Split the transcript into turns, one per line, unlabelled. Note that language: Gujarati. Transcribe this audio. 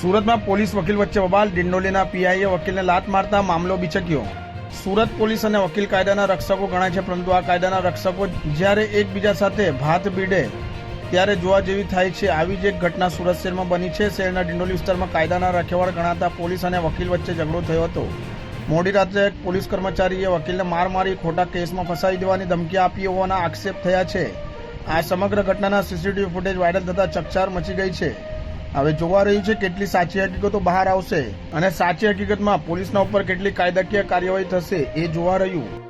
સુરતમાં પોલીસ વકીલ વચ્ચે બબાલ, ડિંડોલીના પીઆઈએ વકીલને લાત મારતા મામલો બિચક્યો. સુરત પોલીસ અને વકીલ કાયદાના રક્ષકો ગણાય છે, પરંતુ આ કાયદાના રક્ષકો જ્યારે એકબીજા સાથે ભાત ભીડે ત્યારે જોવા જેવી થાય છે. આવી જ એક ઘટના સુરત શહેરમાં બની છે. શહેરના ડિંડોલી વિસ્તારમાં કાયદાના રખેવાળ ગણાતા પોલીસ અને વકીલ વચ્ચે ઝઘડો થયો હતો. મોડી રાત્રે એક પોલીસ કર્મચારીએ વકીલને માર મારી ખોટા કેસમાં ફસાવી દેવાની ધમકી આપી હોવાના આક્ષેપ થયા છે. આ સમગ્ર ઘટનાના સીસીટીવી ફૂટેજ વાયરલ થતા ચકચાર મચી ગઈ છે. હવે જોવા રહ્યું છે કેટલી સાચી હકીકતો બહાર આવશે અને સાચી હકીકતમાં પોલીસના ઉપર કેટલી કાયદાકીય કાર્યવાહી થશે એ જોવા રહ્યું.